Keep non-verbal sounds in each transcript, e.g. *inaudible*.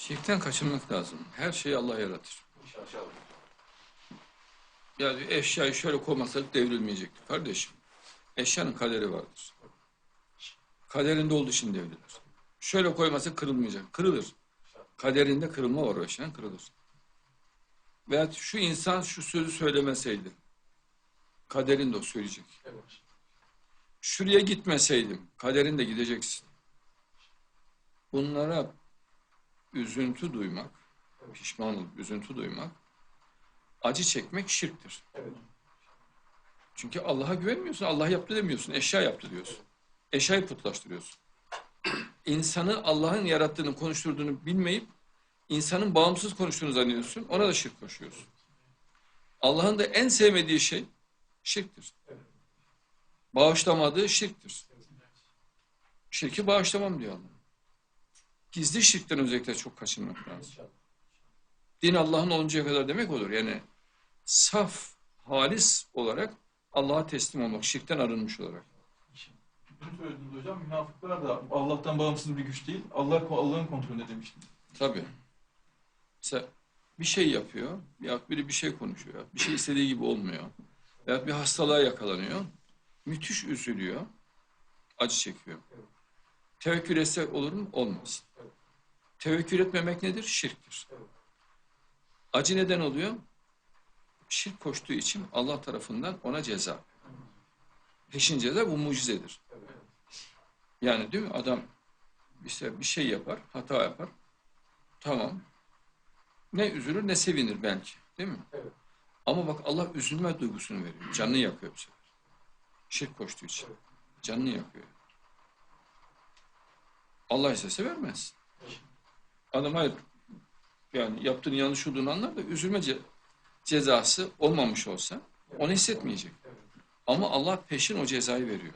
Şirkten kaçınmak lazım. Her şeyi Allah yaratır. Yani eşyayı şöyle koymasak devrilmeyecektir kardeşim. Eşyanın kaderi vardır. Kaderinde olduğu için devrilir. Şöyle koymasak kırılmayacak. Kırılır. Kaderinde kırılma var o eşyanın kırılır. Veya şu insan şu sözü söylemeseydi. Kaderinde o söyleyecek. Şuraya gitmeseydim. Kaderinde gideceksin. Bunlara üzüntü duymak, pişman olup üzüntü duymak, acı çekmek şirktir. Evet. Çünkü Allah'a güvenmiyorsun, Allah yaptı demiyorsun, eşya yaptı diyorsun. Eşyayı putlaştırıyorsun. *clears throat* İnsanı Allah'ın yarattığını, konuşturduğunu bilmeyip, insanın bağımsız konuştuğunu zannediyorsun, ona da şirk koşuyorsun. Allah'ın da en sevmediği şey şirktir. Bağışlamadığı şirktir. Şirki bağışlamam diyor Allah. Gizli şirkten özellikle çok kaçınmak lazım. Din Allah'ın oluncaya kadar demek olur. Yani saf, halis olarak Allah'a teslim olmak, şirkten arınmış olarak. Bunu söylediniz hocam. Münafıklar da Allah'tan bağımsız bir güç değil. Allah Allah'ın kontrolünde demiştim. Tabii. Mesela bir şey yapıyor, ya biri bir şey konuşuyor, bir şey istediği gibi olmuyor. Veya bir hastalığa yakalanıyor, müthiş üzülüyor, acı çekiyor. Tevekkül etse olur mu? Olmaz. Tevekkül etmemek nedir? Şirktir. Acı neden oluyor? Şirk koştuğu için Allah tarafından ona ceza. Peşin ceza bu mucizedir. Yani değil mi? Adam işte bir şey yapar, hata yapar. Tamam. Ne üzülür ne sevinir belki. Değil mi? Ama bak Allah üzülme duygusunu veriyor. Canını yakıyor bu sefer. Şirk koştuğu için. Canını yakıyor. Allah istese vermez. Adam hayır yani yaptığın yanlış olduğunu anlar da üzülme ce- cezası olmamış olsa onu hissetmeyecek. Ama Allah peşin o cezayı veriyor.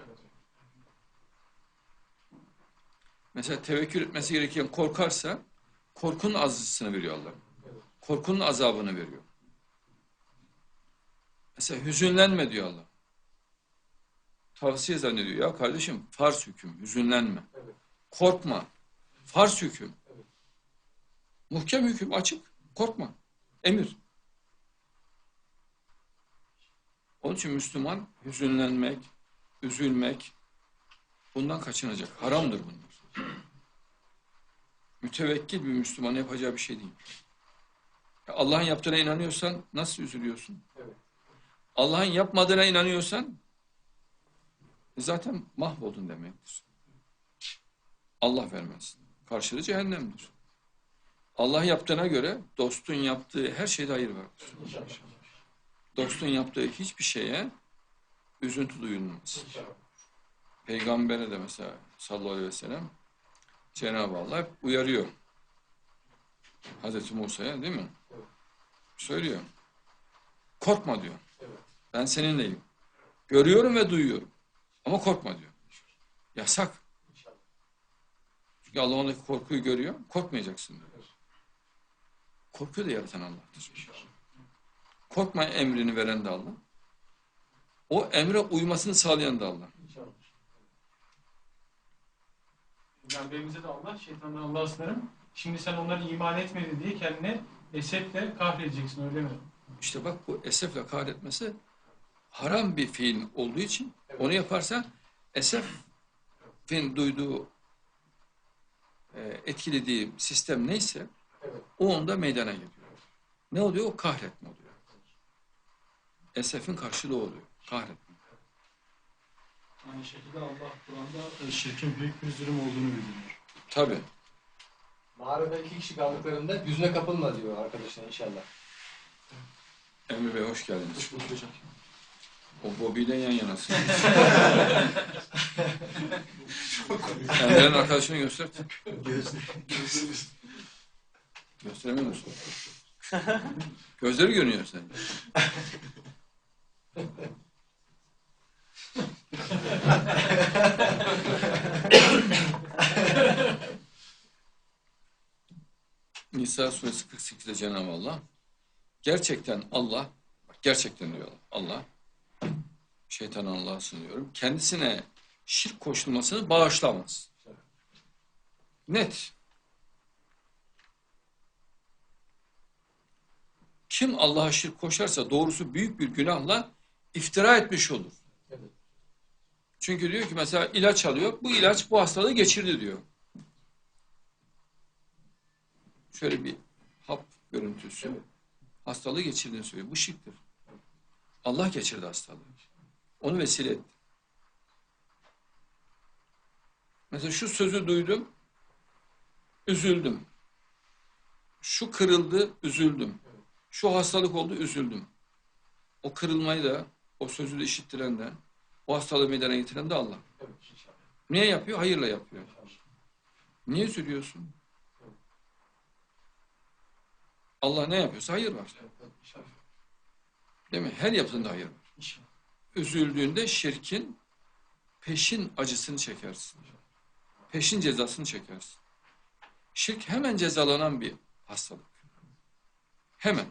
Mesela tevekkül etmesi gereken korkarsa korkunun azısını veriyor Allah. Korkunun azabını veriyor. Mesela hüzünlenme diyor Allah. Tavsiye zannediyor. Ya kardeşim farz hüküm, hüzünlenme. Korkma. Farz hüküm. Muhkem hüküm açık. Korkma. Emir. Onun için Müslüman hüzünlenmek, üzülmek bundan kaçınacak. Haramdır bunlar. *clears throat* Mütevekkil bir Müslüman yapacağı bir şey değil. Allah'ın yaptığına inanıyorsan nasıl üzülüyorsun? Evet. Allah'ın yapmadığına inanıyorsan zaten mahvoldun demektir. Allah vermez. Karşılığı cehennemdir. Allah yaptığına göre dostun yaptığı her şeyde hayır vardır. Dostun yaptığı hiçbir şeye üzüntü duyulmaz. Peygamber'e de mesela sallallahu aleyhi ve sellem Cenab-ı Allah hep uyarıyor. Hazreti Musa'ya değil mi? Söylüyor. Korkma diyor. Ben seninleyim. Görüyorum ve duyuyorum. Ama korkma diyor. Yasak. Çünkü Allah ondaki korkuyu görüyor. Korkmayacaksın diyor. Korkuyu da yaratan Allah'tır. Korkma emrini veren de Allah. O emre uymasını sağlayan da Allah. Yani beynimize de Allah, şeytandan Allah'a sınırım. Şimdi sen onları iman etmedi diye kendine esefle kahredeceksin öyle mi? İşte bak bu esefle kahretmesi haram bir fiil olduğu için onu yaparsa esefin duyduğu etkilediği sistem neyse o onda meydana geliyor. Ne oluyor? O kahretme oluyor. Esefin karşılığı oluyor. Kahretme. Aynı şekilde Allah Kur'an'da e, şirkin büyük bir zulüm olduğunu bildiriyor. Tabii. Mağarada iki kişi kaldıklarında yüzüne kapılma diyor arkadaşlar inşallah. Emre Bey hoş geldiniz. Hoş bulduk hocam. O Bobby ile yan yanasın. *laughs* Emre'nin arkadaşını göster. Gösteremiyor musun? Gözleri görünüyor sen. Nisa suresi 48'de Cenab-ı Allah gerçekten Allah gerçekten diyor Allah şeytan Allah'a sınıyorum. Kendisine şirk koşulmasını bağışlamaz. Net. Kim Allah'a şirk koşarsa doğrusu büyük bir günahla iftira etmiş olur. Evet. Çünkü diyor ki mesela ilaç alıyor. Bu ilaç bu hastalığı geçirdi diyor. Şöyle bir hap görüntüsü. Hastalığı geçirdiğini söylüyor. Bu şirktir. Allah geçirdi hastalığı. Onu vesile etti. Mesela şu sözü duydum. Üzüldüm. Şu kırıldı, üzüldüm. Şu hastalık oldu, üzüldüm. O kırılmayı da, o sözü de işittiren de, o hastalığı meydana getiren de Allah. Niye yapıyor? Hayırla yapıyor. Niye üzülüyorsun? Allah ne yapıyorsa hayır var. Değil mi? Her yaptığında hayır var. İnşallah. Üzüldüğünde şirkin peşin acısını çekersin. Peşin cezasını çekersin. Şirk hemen cezalanan bir hastalık. Hemen.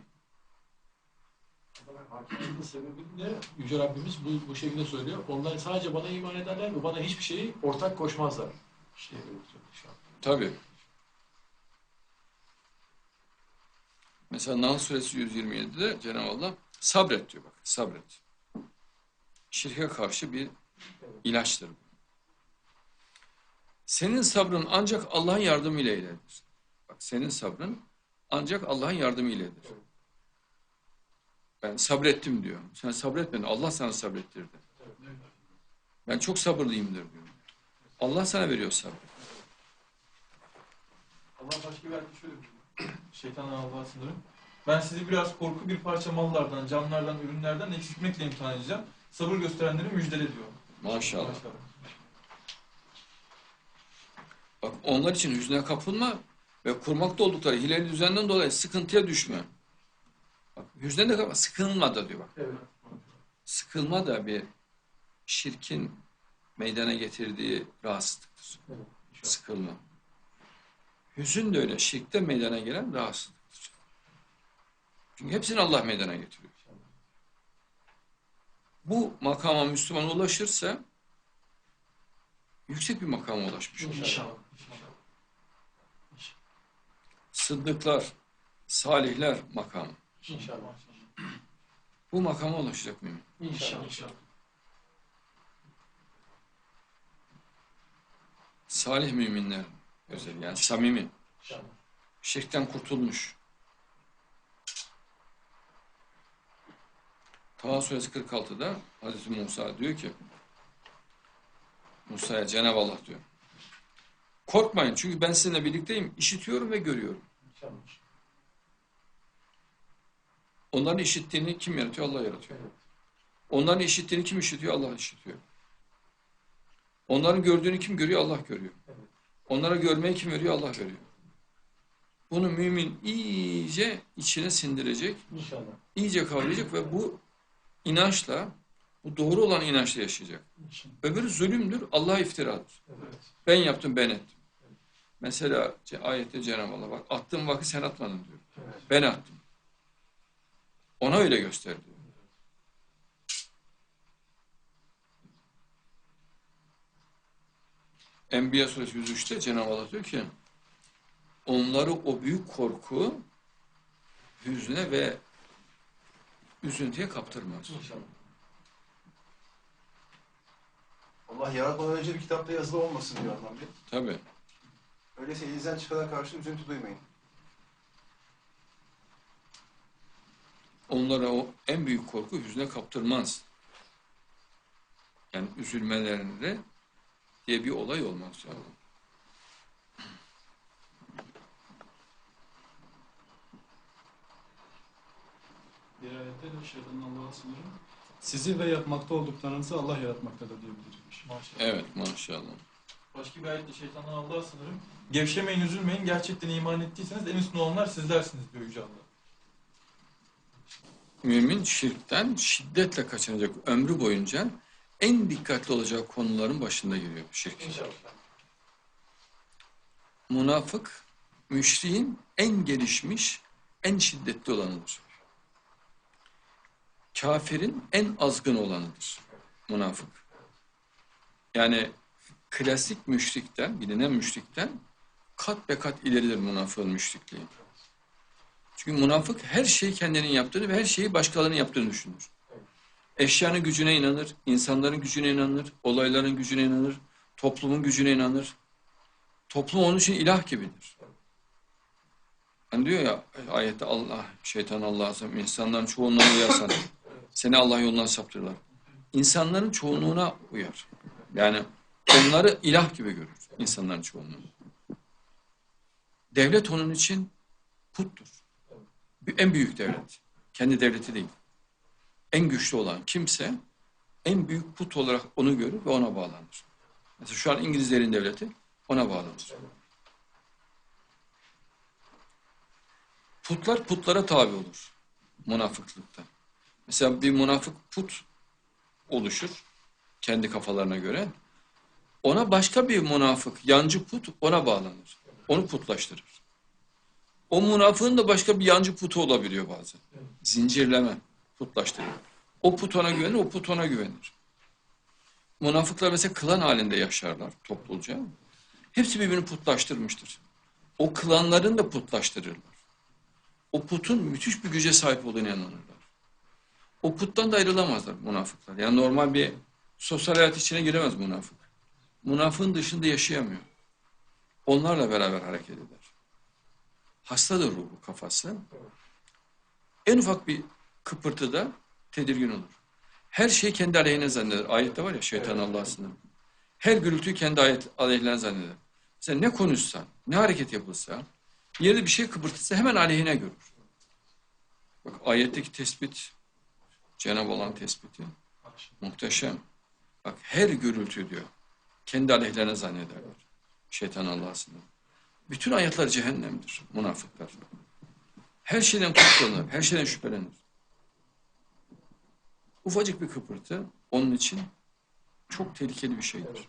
Hakimiyet'in sebebi de Yüce Rabbimiz bu, bu şekilde söylüyor. Onlar sadece bana iman ederler ve bana hiçbir şeyi ortak koşmazlar. Diyor inşallah. Tabii. Mesela Nahl suresi 127'de Cenab-ı Allah sabret diyor bak. Sabret. Şirke karşı bir ilaçtır. Senin sabrın ancak Allah'ın yardımıyla iledir. Bak senin sabrın ancak Allah'ın yardımıyla iledir. Ben sabrettim diyor. Sen sabretmedin. Allah sana sabrettirdi. Ben çok sabırlıyımdır diyor. Allah sana veriyor sabrı. Allah başka bir ayette şöyle buyuruyor. Şeytandan Allah'a. Ben sizi biraz korku bir parça mallardan, canlardan, ürünlerden eksiltmekle imtihan edeceğim. Sabır gösterenleri müjdele diyor. Maşallah. Bak onlar için hüzne kapılma ve kurmakta oldukları hileli düzenden dolayı sıkıntıya düşme. Bak hüzne de kapılma, sıkılma da diyor bak. Evet. Sıkılma da bir şirkin meydana getirdiği rahatsızlıktır. Evet. Sıkılma. Hüzün de öyle şirkte meydana gelen rahatsızlıktır. Çünkü hepsini Allah meydana getiriyor. Bu makama Müslüman ulaşırsa yüksek bir makama ulaşmış olur. İnşallah. Sıddıklar, salihler makamı. İnşallah. Bu makama ulaşacak mümin. İnşallah. İnşallah. Salih müminler özel yani samimi. İnşallah. Şirkten kurtulmuş. Taha suresi 46'da Hazreti Musa diyor ki Musa'ya Cenab-ı Allah diyor. Korkmayın çünkü ben sizinle birlikteyim. işitiyorum ve görüyorum. Onların işittiğini kim yaratıyor? Allah yaratıyor. Onların işittiğini kim işitiyor? Allah işitiyor. Onların gördüğünü kim görüyor? Allah görüyor. Onlara görmeyi kim veriyor? Allah veriyor. Bunu mümin iyice içine sindirecek, İnşallah. iyice kavrayacak ve bu inançla, bu doğru olan inançla yaşayacak. Öbürü zulümdür, Allah'a iftiradır. Evet. Ben yaptım, ben ettim. Mesela ce- ayette Cenab-ı Allah bak attığım vakı sen atmadın diyor. Evet. Ben attım. Ona öyle göster diyor. Enbiya suresi 103'te Cenab-ı Allah diyor ki onları o büyük korku hüzne ve üzüntüye kaptırmaz. İnşallah. Allah yaratmadan önce bir kitapta yazılı olmasın diyor Adnan Bey. Tabii. Öyleyse elinizden çıkana karşı üzüntü duymayın. Onlara o en büyük korku hüzne kaptırmaz. Yani üzülmelerinde diye bir olay olmaz. Yani. Diğer ayette de şeytanın Allah'a sınırı. Sizi ve yapmakta olduklarınızı Allah yaratmaktadır diye bildirilmiş. Maşallah. Evet maşallah. Başka bir ayette şeytandan Allah'a sınırım. Gevşemeyin, üzülmeyin. Gerçekten iman ettiyseniz en üstün olanlar sizlersiniz diyor Yüce Allah. Mümin şirkten şiddetle kaçınacak ömrü boyunca en dikkatli olacağı konuların başında geliyor şirk. İnşallah. Münafık, müşriğin en gelişmiş, en şiddetli olanıdır. Kafirin en azgın olanıdır münafık. Yani klasik müşrikten, bilinen müşrikten kat be kat ileridir münafığın müşrikliği. Çünkü münafık her şeyi kendinin yaptığını ve her şeyi başkalarının yaptığını düşünür. Eşyanın gücüne inanır, insanların gücüne inanır, olayların gücüne inanır, toplumun gücüne inanır. Toplum onun için ilah gibidir. Hani diyor ya ayette Allah, şeytan Allah'a insanların çoğunluğuna uyarsan seni Allah yolundan saptırırlar. İnsanların çoğunluğuna uyar. Yani onları ilah gibi görür insanların çoğunluğu. Devlet onun için puttur. En büyük devlet. Kendi devleti değil. En güçlü olan kimse en büyük put olarak onu görür ve ona bağlanır. Mesela şu an İngilizlerin devleti ona bağlanır. Putlar putlara tabi olur. Münafıklıkta. Mesela bir münafık put oluşur kendi kafalarına göre. Ona başka bir münafık, yancı put ona bağlanır. Onu putlaştırır. O münafığın da başka bir yancı putu olabiliyor bazen. Zincirleme, putlaştırıyor. O put ona güvenir, o put ona güvenir. Münafıklar mesela klan halinde yaşarlar toplulca. Hepsi birbirini putlaştırmıştır. O klanların da putlaştırırlar. O putun müthiş bir güce sahip olduğunu inanırlar. O puttan da ayrılamazlar münafıklar. Yani normal bir sosyal hayat içine giremez münafık. Münafığın dışında yaşayamıyor. Onlarla beraber hareket eder. Hastadır ruhu kafası. En ufak bir kıpırtıda tedirgin olur. Her şeyi kendi aleyhine zanneder. Ayette var ya şeytan Allah'a sınır. Her gürültüyü kendi ayet, aleyhine zanneder. Sen ne konuşsan, ne hareket yapılsa, yerde bir şey kıpırtırsa hemen aleyhine görür. Bak ayetteki tespit, Cenab-ı Allah'ın tespiti muhteşem. Bak her gürültü diyor. Kendi aleyhlerine zannederler. Şeytan Allah'a. Bütün ayetler cehennemdir münafıklar. Her şeyden kutlanır, her şeyden şüphelenir. Ufacık bir kıpırtı onun için çok tehlikeli bir şeydir.